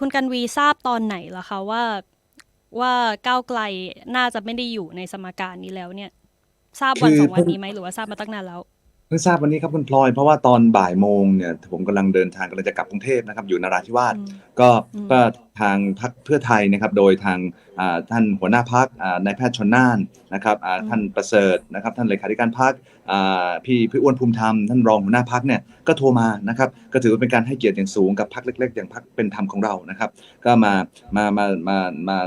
คุณกันวีทราบตอนไหนล่ะคะว่าว่าก้าวไกลน่าจะไม่ได้อยู่ในสมการนี้แล้วเนี่ย ทราบวันคือสองวันเพิ่งนี้ไหมหรือว่าทราบมาตั้งนานแล้วเพิ่งทราบวันนี้ครับคุณพลอยเพราะว่าตอนบ่ายโมงเนี่ยผมกำลังเดินทางกำลังจะกลับกรุงเทพนะครับอยู่นราธิวาสอืมก็อืมก็ทางพรรคเพื่อไทยนะครับโดยทางอ่าท่านหัวหน้าพักนายแพทย์ชนน่านนะครับอ่าท่านประเสริฐนะครับท่านเลขาธิการพักพี่พี่อ้วนภูมิธรรมท่านรองหัวหน้าพักเนี่ยก็โทรมานะครับก็ถือว่าเป็นการให้เกียรติอย่างสูงกับพักเล็ก ๆ อย่างพักเป็นธรรมของเรานะครับ ก็มามามามามา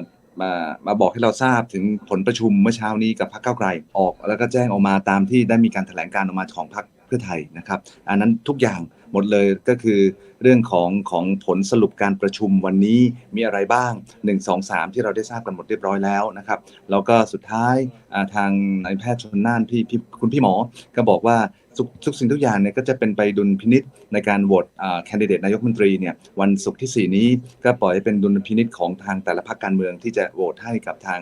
มามาบอกให้เราทราบถึงผลประชุมเมื่อเช้านี้กับพรรคเก้าไกลออก แล้วก็แจ้งออกมาตามที่ได้มีการแถลงการออกมาของพรรคเพื่อไทยนะครับอันนั้นทุกอย่างหมดเลยก็คือเรื่องของของผลสรุปการประชุมวันนี้มีอะไรบ้าง 1 2 3 ที่เราได้ทราบกันหมดเรียบร้อยแล้วนะครับแล้วก็สุดท้ายทางนายแพทย์ชนน่านพี่พี่คุณพี่หมอก็บอกว่า ทุกทุกสิ่งทุกอย่างเนี่ยก็จะเป็นไปดุลพินิษในการโหวตแคนดิเดตนายกมนตรีเนี่ยวันศุกร์ที่ 4 นี้ก็ปล่อยให้เป็นดุลพินิษของทางแต่ละพรรคการเมืองที่จะโหวตให้กับทาง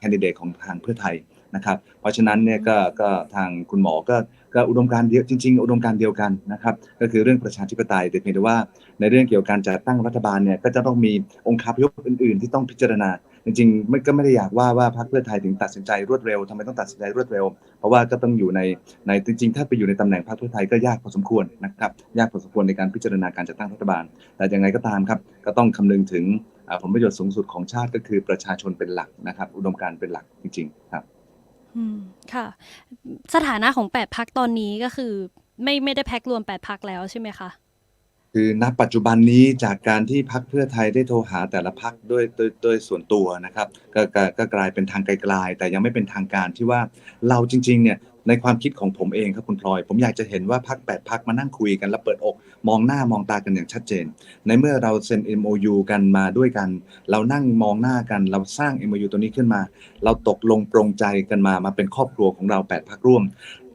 แคนดิเดตของทางเพื่อไทยนะครับเพราะฉะนั้นเนี่ยก็ก็ทางคุณหมอก็ก็อุดมการเดียวจริง ๆ อุดมการเดียวกันนะครับก็คือเรื่องประชาธิปไตยแต่เพียงแต่ว่าในเรื่องเกี่ยวกับการจัดตั้งรัฐบาลเนี่ยก็จะต้องมีองค์คาพยพอื่น ๆ ที่ต้องพิจารณา จริงๆไม่ก็ไม่ได้อยากว่าว่าพรรคเพื่อไทยถึงตัดสินใจรวดเร็วทำไมต้องตัดสินใจรวดเร็ว เพราะว่าก็ต้องอยู่ในในจริงๆ ถ้าไปอยู่ในตำแหน่งพรรคเพื่อไทยก็ยากพอสมควรนะครับยากพอสมควรในการพิจารณาการจัดตั้งรัฐบาล แต่ยังไงก็ตามครับก็ต้องคำนึงถึงผลประโยชน์สูงสุดของชาติก็คือประชาชนเป็นหลักนะครับ อุดมการณ์เป็นหลักจริง ๆ ครับอืมค่ะ สถานะของแปดพักตอนนี้ก็คือ ไม่ไม่ได้แพ็กรวมแปดพักแล้วใช่ไหมคะ คือณปัจจุบันนี้จากการที่พักเพื่อไทยได้โทรหาแต่ละพักด้วยด้วยด้วยส่วนตัวนะครับก็ก็ก็กลายเป็นทางไกลๆแต่ยังไม่เป็นทางการที่ว่าเราจริงๆเนี่ยในความคิดของผมเองครับคุณพลอย ผมอยากจะเห็นว่าพักแปดพักมานั่งคุยกัน แล้วเปิดอก มองหน้ามองตากันอย่างชัดเจน ในเมื่อเราเซ็น MOU กันมาด้วยกัน เรานั่งมองหน้ากัน เราสร้าง MOU ตัวนี้ขึ้นมา เราตกลงปรงใจกันมามาเป็นครอบครัวของเราแปดพักร่วม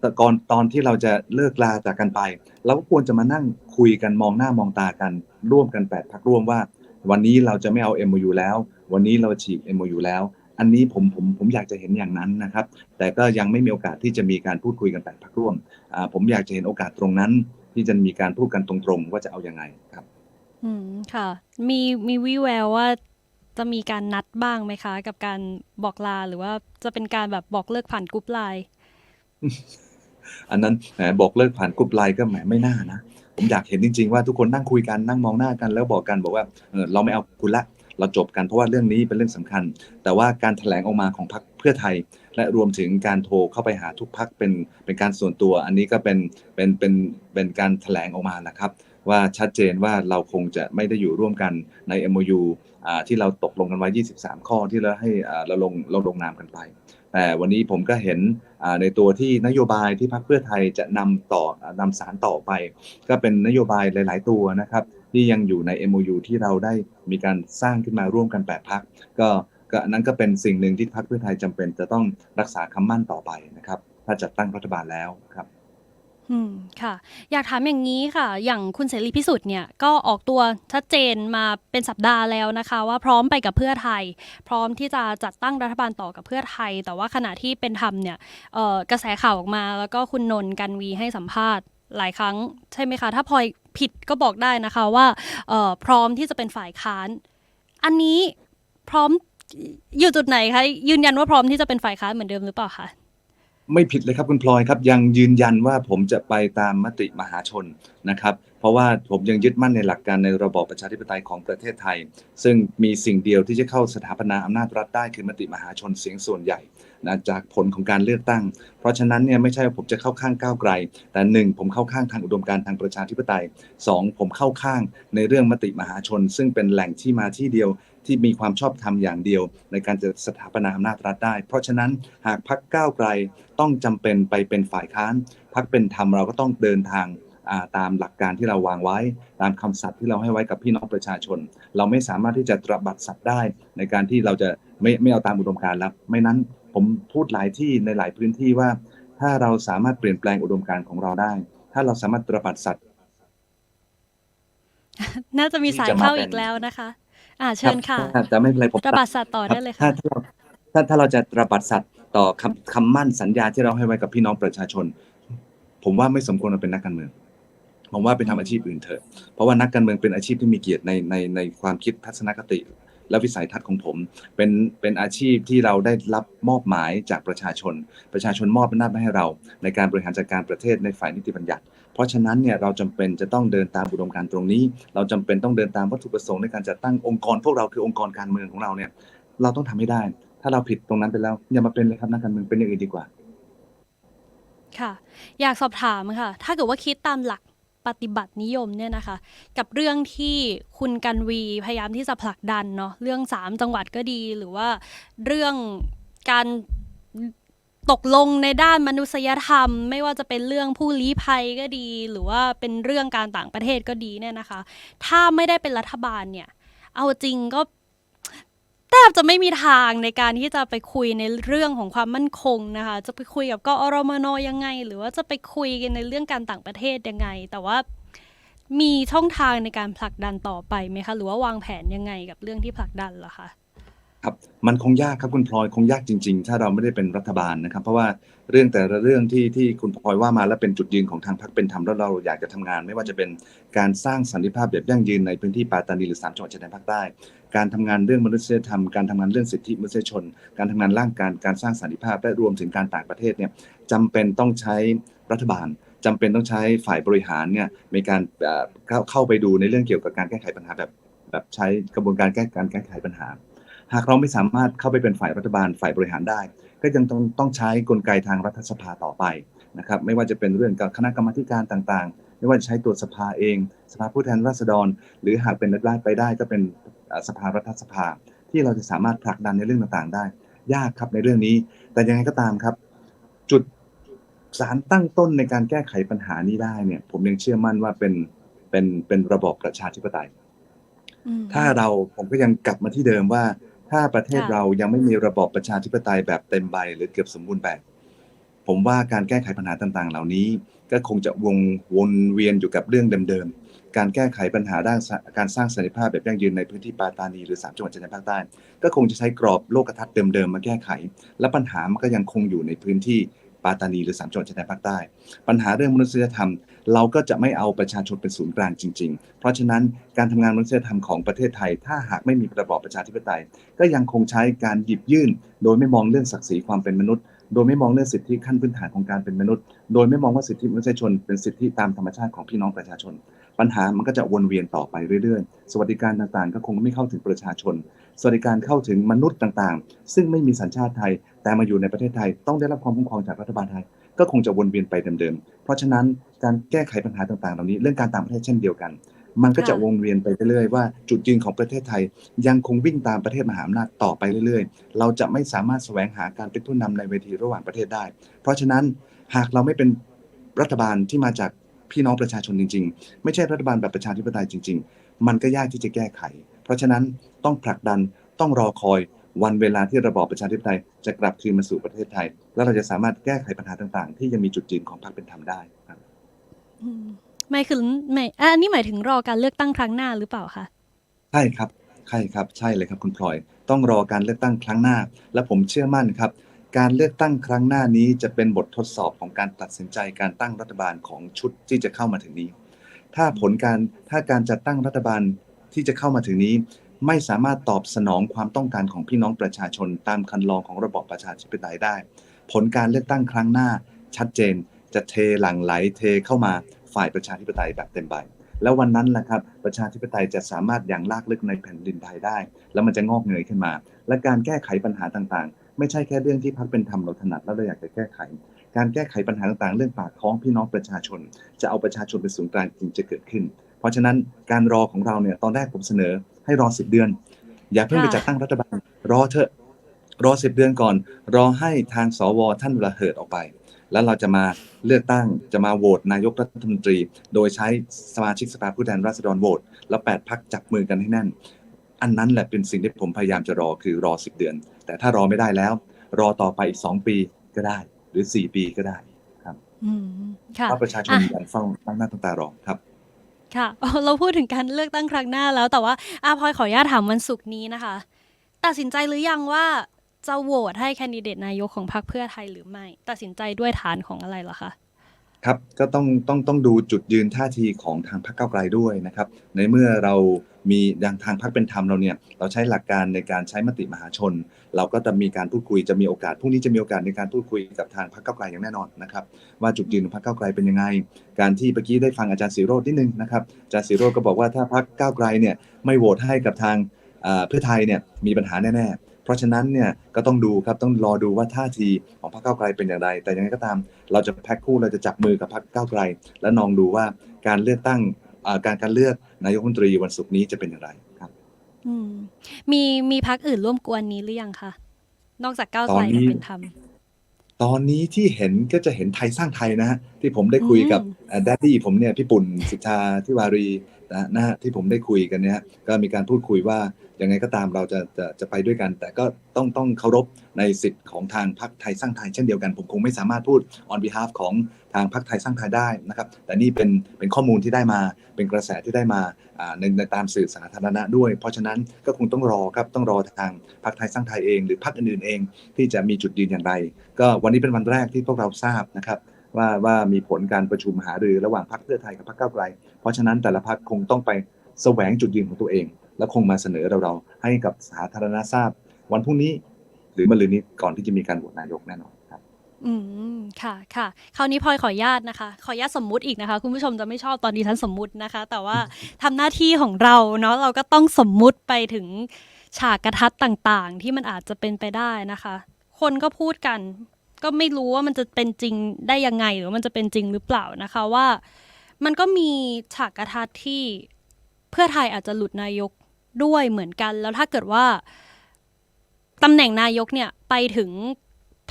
แต่ก่อนตอนที่เราจะเลิกลาจากกันไปเราก็ควรจะมานั่งคุยกันมองหน้ามองตากัน ร่วมกันแปดพักร่วมว่า วันนี้เราจะไม่เอา MOU แล้ว วันนี้เราฉีก MOU แล้ว อันนี้ผมผมผมอยากจะเห็นอย่างนั้นนะครับ แต่ก็ยังไม่มีโอกาสที่จะมีการพูดคุยกันแปดพักร่วมอ่าผมอยากจะเห็นโอกาสตรงนั้น ที่จะมีการพูดกันตรงๆ ว่าจะเอาอยัางไงครับ อืมค่ะ มีมีวิแววว่าจะมีการนัดบ้างไหมคะ กับการบอกลาหรือว่าจะเป็นการแบบบอกเลิกผ่านกรุ๊ปไลน์ อันนั้นแหมบอกเลิกผ่านกรุ๊ปไลน์ก็แหมไม่น่านะผมอยากเห็นจริงๆว่าทุกคนนั่งคุยกันนั่งมองหน้ากันแล้วบอกกันบอกว่าเออเราไม่เอาคุณละเราจบกันเพราะว่าเรื่องนี้เป็นเรื่องสำคัญ แต่ว่าการแถลงออกมาของพรรคเพื่อไทย และรวมถึงการโทรเข้าไปหาทุกพักเป็นเป็นการส่วนตัว อันนี้ก็เป็นเป็นเป็นเป็นการแถลงออกมานะครับ ว่าชัดเจนว่าเราคงจะไม่ได้อยู่ร่วมกันใน MOU อ่าที่เราตกลงกันไว้ 23 ข้อที่เราให้เราลงเราลงนามกันไป แต่วันนี้ผมก็เห็นในตัวที่นโยบายที่พรรคเพื่อไทยจะนำต่อนำสารต่อไป ก็เป็นนโยบายหลาย ๆ ตัวนะครับ ที่ยังอยู่ใน MOU ที่เราได้มีการสร้างขึ้นมาร่วมกัน8พักก็ก็นั้นก็เป็นสิ่งหนึ่งที่พรรคเพื่อไทยจำเป็นจะต้องรักษาคำมั่นต่อไปนะครับ ถ้าจัดตั้งรัฐบาลแล้วครับ อืมค่ะ อยากถามอย่างนี้ค่ะ อย่างคุณเสรีพิสุทธิ์เนี่ยก็ออกตัวชัดเจนมาเป็นสัปดาห์แล้วนะคะ ว่าพร้อมไปกับเพื่อไทย พร้อมที่จะจัดตั้งรัฐบาลต่อกับเพื่อไทย แต่ว่าขณะที่เป็นธรรมเนี่ยเอ่อกระแสข่าวออกมาแล้วก็คุณนนท์กันวีให้สัมภาษณ์หลายครั้งใช่ไหมคะ ถ้าพลอยผิดก็บอกได้นะคะว่าเอ่อพร้อมที่จะเป็นฝ่ายค้าน อันนี้พร้อมอยู่จุดไหนคะยืนยันว่าพร้อมที่จะเป็นฝ่ายค้านเหมือนเดิมหรือเปล่าคะ ไม่ผิดเลยครับคุณพลอยครับ ยังยืนยันว่าผมจะไปตามมติมหาชนนะครับ เพราะว่าผมยังยึดมั่นในหลักการในระบอบประชาธิปไตยของประเทศไทย ซึ่งมีสิ่งเดียวที่จะเข้าสถาปนาอำนาจรัฐได้คือมติมหาชนเสียงส่วนใหญ่นะจากผลของการเลือกตั้ง เพราะฉะนั้นเนี่ยไม่ใช่ว่าผมจะเข้าข้างก้าวไกล แต่หนึ่งผมเข้าข้างทางอุดมการทางประชาธิปไตยสองผมเข้าข้างในเรื่องมติมหาชน ซึ่งเป็นแหล่งที่มาที่เดียว ที่มีความชอบธรรมอย่างเดียว ในการจะสถาปนาอำนาจรัฐได้ เพราะฉะนั้นหากพักก้าวไกลต้องจำเป็นไปเป็นฝ่ายค้านพักเป็นธรรมเราก็ต้องเดินทางาตามหลักการที่เราวางไว้ ตามคำสัตย์ที่เราให้ไว้กับพี่น้องประชาชน เราไม่สามารถที่จะตระบัดสัตย์ได้ ในการที่เราจะไม่ไม่เอาตามอุดมการณ์แล้วไม่นั้นผมพูดหลายที่ในหลายพื้นที่ว่า ถ้าเราสามารถเปลี่ยนแปลงอุดมการณ์ของเราได้ ถ้าเราสามารถตระบัดสัตย์น่าจะมีสายเข้าอีกแล้วนะคะ อ่าเชิญค่ะรับแต่ไม่เป็นไรผมระบาดสัตว์ต่อได้เลยถ้าค่ะ ถ้าเราถ้าถ้าเราจะตระบัดสัตย์ต่อคำคำมั่นสัญญาที่เราให้ไว้กับพี่น้องประชาชน ผมว่าไม่สมควรมาเป็นนักการเมือง ผมว่าไปทำอาชีพอื่นเถอะ เพราะว่านักการเมืองเป็นอาชีพที่มีเกียรติในในในความคิดทัศนคติ และวิสัยทัศน์ของผม เป็นเป็นอาชีพที่เราได้รับมอบหมายจากประชาชน ประชาชนมอบอำนาจมาให้เรา ในการบริหารจัดการประเทศในฝ่ายนิติบัญญัติ เพราะฉะนั้นเนี่ยเราจำเป็นจะต้องเดินตามอุดมการณ์ตรงนี้ เราจำเป็นต้องเดินตามวัตถุประสงค์ในการจัดตั้งองค์กร พวกเราคือองค์กรการเมืองของเราเนี่ย เราต้องทำให้ได้ ถ้าเราผิดตรงนั้นไปแล้วอย่ามาเป็นเลยครับนักการเมืองเป็นอย่างอื่นดีกว่า ค่ะ อยากสอบถามค่ะ ถ้าเกิดว่าคิดตามหลัก ปฏิบัตินิยมเนี่ยนะคะ กับเรื่องที่คุณกันวีพยายามที่จะผลักดันเนาะเรื่องสามจังหวัดก็ดีหรือว่าเรื่องการตกลงในด้านมนุษยธรรม ไม่ว่าจะเป็นเรื่องผู้ลี้ภัยก็ดี หรือว่าเป็นเรื่องการต่างประเทศก็ดีเนี่ยนะคะ ถ้าไม่ได้เป็นรัฐบาลเนี่ย เอาจริงก็ ทบจะไม่มีทางในการที่จะไปคุยในเรื่องของความมั่นคงนะคะ จะไปคุยกับกอรมนยังไง หรือว่าจะไปคุยกันในเรื่องการต่างประเทศยังไง แต่ว่ามีช่องทางในการผลักดันต่อไปไหมคะ หรือว่าวางแผนยังไงกับเรื่องที่ผลักดันเหรอคะ ครับมันคงยากครับคุณพลอยคงยากจริง ๆ ถ้าเราไม่ได้เป็นรัฐบาลนะครับ เพราะว่าเรื่องแต่ละเรื่องที่ที่คุณพลอยว่ามาแล้วเป็นจุดยืนของทางพรรคเป็นธรรมแล้วเราอยากจะทำงาน ไม่ว่าจะเป็นการสร้างสันติภาพแบบยั่งยืนในพื้นที่ปาตานีหรือสามจังหวัดชายแดนภาคใต้ การทำงานเรื่องมนุษยธรรม การทำงานเรื่องสิทธิมนุษยชน การทำงานร่างการการสร้างสันติภาพและรวมถึงการต่างประเทศเนี่ยจำเป็นต้องใช้รัฐบาลจำเป็นต้องใช้ฝ่ายบริหารเนี่ยในการเข้าเข้าไปดูในเรื่องเกี่ยวกับการแก้ไขปัญหาแบบแบบใช้กระบวนการแก้การแก้ไขปัญหา หากเราไม่สามารถเข้าไปเป็นฝ่ายรัฐบาลฝ่ายบริหารได้ ก็ยังต้องต้องใช้กลไกทางรัฐสภาต่อไปนะครับไม่ว่าจะเป็นเรื่องกับคณะกรรมาธิการต่างๆ ไม่ว่าจะใช้ตัวสภาเอง สภาผู้แทนราษฎร หรือหากเป็นรัฐไปได้ก็เป็นเอ่อสภารัฐสภา ที่เราจะสามารถผลักดันในเรื่องต่างๆ ได้ ยากครับในเรื่องนี้ แต่ยังไงก็ตามครับ จุดสารตั้งต้นในการแก้ไขปัญหานี้ได้เนี่ย ผมยังเชื่อมั่นว่าเป็นเป็นเป็นระบอบประชาธิปไตยอืมถ้าเราผมก็ยังกลับมาที่เดิมว่า ถ้าประเทศค่ะเรายังไม่มีระบอบประชาธิปไตยแบบเต็มใบหรือเกือบสมบูรณ์แบบ ผมว่าการแก้ไขปัญหาต่างๆ เหล่านี้ ก็คงจะวงวนเวียนอยู่กับเรื่องเดิมๆ การแก้ไขปัญหาด้านสการสร้างสันติภาพแบบยั่งยืนในพื้นที่ปาตานีหรือสามจังหวัดชายแดนภาคใต้ก็คงจะใช้กรอบโลกทัศน์เดิมๆมาแก้ไข และปัญหามันก็ยังคงอยู่ในพื้นที่ ปาตานีหรือสามจังหวัดชายแดนภาคใต้ ปัญหาเรื่องมนุษยธรรม เราก็จะไม่เอาประชาชนเป็นศูนย์กลางจริง ๆ เพราะฉะนั้นการทำงานมนุษยธรรมของประเทศไทย ถ้าหากไม่มีระบอบประชาธิปไตย ก็ยังคงใช้การหยิบยื่น โดยไม่มองเรื่องศักดิ์ศรีความเป็นมนุษย์ โดยไม่มองเรื่องสิทธิขั้นพื้นฐานของการเป็นมนุษย์ โดยไม่มองว่าสิทธิมนุษยชน เป็นสิทธิตามธรรมชาติของพี่น้องประชาชน ปัญหามันก็จะวนเวียนต่อไปเรื่อยๆ สวัสดิการต่างๆ ก็คงไม่เข้าถึงประชาชน สวัสดิการเข้าถึงมนุษย์ต่างๆ ซึ่งไม่มีสัญชาติไทย แต่มาอยู่ในประเทศไทยต้องได้รับความคุ้มครองจากรัฐบาลไทย ก็คงจะวนเวียนไปเดิมๆ เพราะฉะนั้นการแก้ไขปัญหาต่างๆ เหล่านี้เรื่องการต่างประเทศเช่นเดียวกัน มันก็จะวนเวียนไปเรื่อยๆว่าจุดยืนของประเทศไทยยังคงวิ่งตามประเทศมหาอำนาจต่อไปเรื่อยๆ เราจะไม่สามารถแสวงหาการเป็นผู้นำในเวทีระหว่างประเทศได้ เพราะฉะนั้นหากเราไม่เป็นรัฐบาลที่มาจากพี่น้องประชาชนจริง ๆ ไม่ใช่รัฐบาลแบบประชาธิปไตยจริง ๆ มันก็ยากที่จะแก้ไข เพราะฉะนั้นต้องผลักดันต้องรอคอย วันเวลาที่ระบอบประชาธิปไตยจะกลับคืนมาสู่ประเทศไทย แล้วเราจะสามารถแก้ไขปัญหาต่างๆ ที่ยังมีจุดยืนของพรรคเป็นธรรมได้ครับอืมหมายถึงหมายอะอันนี้หมายถึงรอการเลือกตั้งครั้งหน้าหรือเปล่าคะใช่ครับใช่ครับ ใช่เลยครับคุณพลอย ต้องรอการเลือกตั้งครั้งหน้า และผมเชื่อมั่นครับ การเลือกตั้งครั้งหน้านี้จะเป็นบททดสอบของการตัดสินใจการตั้งรัฐบาลของชุดที่จะเข้ามาถึงนี้ ถ้าผลการถ้าการจัดตั้งรัฐบาลที่จะเข้ามาถึงนี้ ไม่สามารถตอบสนองความต้องการของพี่น้องประชาชน ตามคันลองของระบอบประชาธิปไตยได้ ผลการเลือกตั้งครั้งหน้า ชัดเจนจะเทหลังไหลเทเข้ามาฝ่ายประชาธิปไตยแบบเต็มใบแล้ววันนั้นแหละครับประชาธิปไตยจะสามารถอย่างลากลึกในแผ่นดินไทยได้ แล้วมันจะงอกเงยขึ้นมา และการแก้ไขปัญหาต่างๆ ไม่ใช่แค่เรื่องที่พักเป็นธรรมเราถนัดแล้วเราอยากจะแก้ไข การแก้ไขปัญหาต่างๆ เรื่องปากท้องพี่น้องประชาชน จะเอาประชาชนเป็นศูนย์กลางจริงจะเกิดขึ้น เพราะฉะนั้นการรอของเราเนี่ยตอนแรกผมเสนอ ให้รอสิบเดือน อย่าเพิ่งไปค่ะจัดตั้งรัฐบาล รอเถอะ รอสิบเดือนก่อน รอให้ทางสวท่านระเหิดออกไป แล้วเราจะมาเลือกตั้งจะมาโหวตนายกรัฐมนตรี โดยใช้สมาชิกสภาผู้แทนราษฎรโหวตแล้วแปดพักจับมือกันให้แน่น อันนั้นแหละเป็นสิ่งที่ผมพยายามจะรอคือรอสิบเดือน แต่ถ้ารอไม่ได้แล้ว รอต่อไปอีกสองปีก็ได้ หรือสี่ปีก็ได้อืมค่ะเพราะประชาชนอะยังเฝ้าตั้งหน้าตั้งตารอครับ ค่ะ เราพูดถึงการเลือกตั้งครั้งหน้าแล้วแต่ว่าอาพลอยขออนุญาตถามวันศุกร์นี้นะคะ ตัดสินใจหรือยังว่าจะโหวตให้แคนดิเดตนายกของพรรคเพื่อไทยหรือไม่ ตัดสินใจด้วยฐานของอะไรเหรอคะครับก็ต้องต้องต้องดูจุดยืนท่าทีของทางพรรคเก้าไกลด้วยนะครับ ในเมื่อเรา มีดังทางพรรคเป็นธรรมเราเนี่ยเราใช้หลักการในการใช้มติมหาชน เราก็จะมีการพูดคุยจะมีโอกาสพรุ่งนี้จะมีโอกาสในการพูดคุยกับทางพรรคก้าไกลอย่างแน่นอนนะครับ ว่าจุดยืนของพรรคก้าไกลเป็นยังไง การที่เมื่อกี้ได้ฟังอาจารย์สีโรดนิดนึงนะครับอาจารย์สีโรดก็บอกว่าถ้าพรรคก้าไกลเนี่ยไม่โหวตให้กับทางเพื่อไทยเนี่ยมีปัญหาแน่ๆเพราะฉะนั้นเนี่ยก็ต้องดูครับต้องรอดูว่าท่าทีของพรรคก้าวไกลเป็นอย่างไร แต่ยังไงก็ตามเราจะแพ็คคู่เราจะจับมือกับพรรคก้าวไกล และลองดูว่าการเลือกตั้ง การการเลือกนายกรัฐมนตรีวันศุกร์นี้จะเป็นอย่างไรครับอืมมีมีพักอื่นร่วมกวนนี้หรือยังคะนอกจากก้าวไกลตอนนี้กับเป็นธรรม ตอนนี้ที่เห็นก็จะเห็นไทยสร้างไทยนะฮะที่ผมได้คุยกับอืมแดดดี้ผมเนี่ยพี่ปุ่นสิทธาทิวารีนะนะฮะที่ผมได้คุยกันเนี่ยก็มีการพูดคุยว่ายังไงก็ตามเราจะจะจะไปด้วยกัน แต่ก็ต้องต้องเคารพในสิทธิ์ของทางพรรคไทยสร้างไทยเช่นเดียวกัน ผมคงไม่สามารถพูด on behalf ของทางพรรคไทยสร้างไทยได้นะครับ แต่นี่เป็นเป็นข้อมูลที่ได้มาเป็นกระแสที่ได้มาอ่าในในตามสื่อสาธารณะด้วย เพราะฉะนั้นก็คงต้องรอครับต้องรอทางพรรคไทยสร้างไทยเอง หรือพรรคอื่นๆเอง ที่จะมีจุดยืนอย่างไร ก็วันนี้เป็นวันแรกที่พวกเราทราบนะครับว่าว่ามีผลการประชุมหารือระหว่างพรรคเพื่อไทยกับพรรคก้าวไกล เพราะฉะนั้นแต่ละพรรคคงต้องไปแสวงจุดยืนของตัวเอง และคงมาเสนอเราเราๆให้กับสาธารณทราบ วันพรุ่งนี้หรือมะรืนนี้ก่อนที่จะมีการโหวตนายกแน่นอนครับ อืมค่ะค่ะคราวนี้พลอยขออนุญาตนะคะ ขออนุญาตสมมุติอีกนะคะ คุณผู้ชมจะไม่ชอบตอนดิฉันสมมุตินะคะ แต่ว่าทำหน้าที่ของเราเนาะเราก็ต้องสมมุติไปถึงฉากกระทัดต่างๆ ที่มันอาจจะเป็นไปได้นะคะ คนก็พูดกัน ก็ไม่รู้ว่ามันจะเป็นจริงได้ยังไงหรือมันจะเป็นจริงหรือเปล่านะคะว่า มันก็มีฉากกระทัดที่เพื่อไทยอาจจะหลุดนายกด้วยเหมือนกัน แล้วถ้าเกิดว่าตำแหน่งนายกเนี่ยไปถึง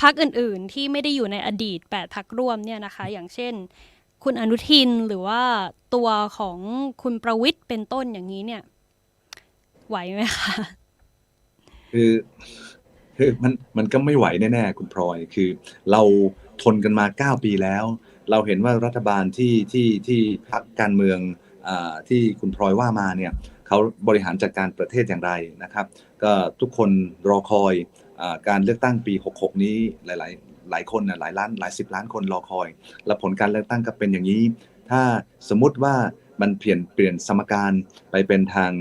พักอื่นๆ ที่ไม่ได้อยู่ในอดีตแปดพักร่วมเนี่ยนะคะ อย่างเช่น คุณอนุทินหรือว่าตัวของคุณประวิทย์เป็นต้นอย่างนี้เนี่ย ไหวไหมคะคือ คือมันมันก็ไม่ไหวแน่ๆคุณพลอยคือ เราทนกันมา 9 ปีแล้ว เราเห็นว่ารัฐบาลที่ที่ที่พรรคการเมืองอที่คุณพลอยว่ามาเนี่ยเขาบริหารจัดการประเทศอย่างไรนะครับ ก็ทุกคนรอคอยอการเลือกตั้งปี 66 นี้หลายๆ หลายคนนะหลายล้านหลายสิบล้านคนรอคอย และผลการเลือกตั้งก็เป็นอย่างนี้ ถ้าสมมติว่ามันเปลี่ยนเปลี่ยนสมการไปเป็นทาง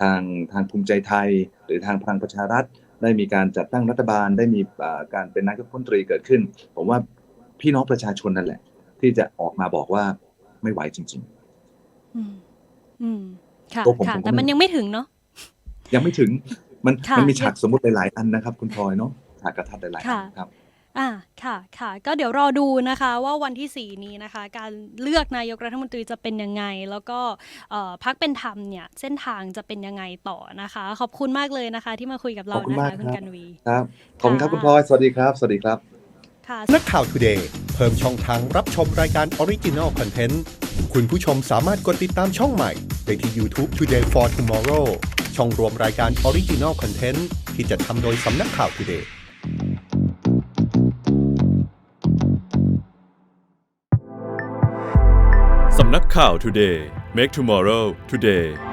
ทางทางภูมิใจไทย หรือทางพลังประชารัฐ ได้มีการจัดตั้งรัฐบาล ได้มีอ่าการเป็นนายกรัฐมนตรีเกิดขึ้น ผมว่าพี่น้องประชาชนนั่นแหละ ที่จะออกมาบอกว่าไม่ไหวจริงอืมอืมค่ะตัวผมค่ะผมก็แต่มันไม่ยังไม่ถึงเนาะๆยังไม่ถึงมันค่ะมันมีฉากสมมติหลายๆอันนะครับ คุณพลอยเนาะฉากกระทัดหลายๆอัค่ะนครับ อ่าค่ะค่ะก็เดี๋ยวรอดูนะคะว่าวันที่ 4 นี้นะคะ การเลือกนายกรัฐมนตรีจะเป็นยังไง แล้วก็เอ่อพักเป็นธรรมเนี่ยเส้นทางจะเป็นยังไงต่อนะคะ ขอบคุณมากเลยนะคะ ที่มาคุยกับเราขอบคุณนะมาคะกคุณครับกันวีครับขอบคุณครับค่ะคุณพลอยสวัสดีครับ สวัสดีครับค่ะนักข่าว Today เพิ่มช่องทางรับชมรายการ Original Content คุณผู้ชมสามารถกดติดตามช่องใหม่ได้ที่ YouTube Today for Tomorrow ช่องรวมรายการ Original Content ที่จะทำโดยสำนักข่าว Today นักข่าว Today Make Tomorrow Today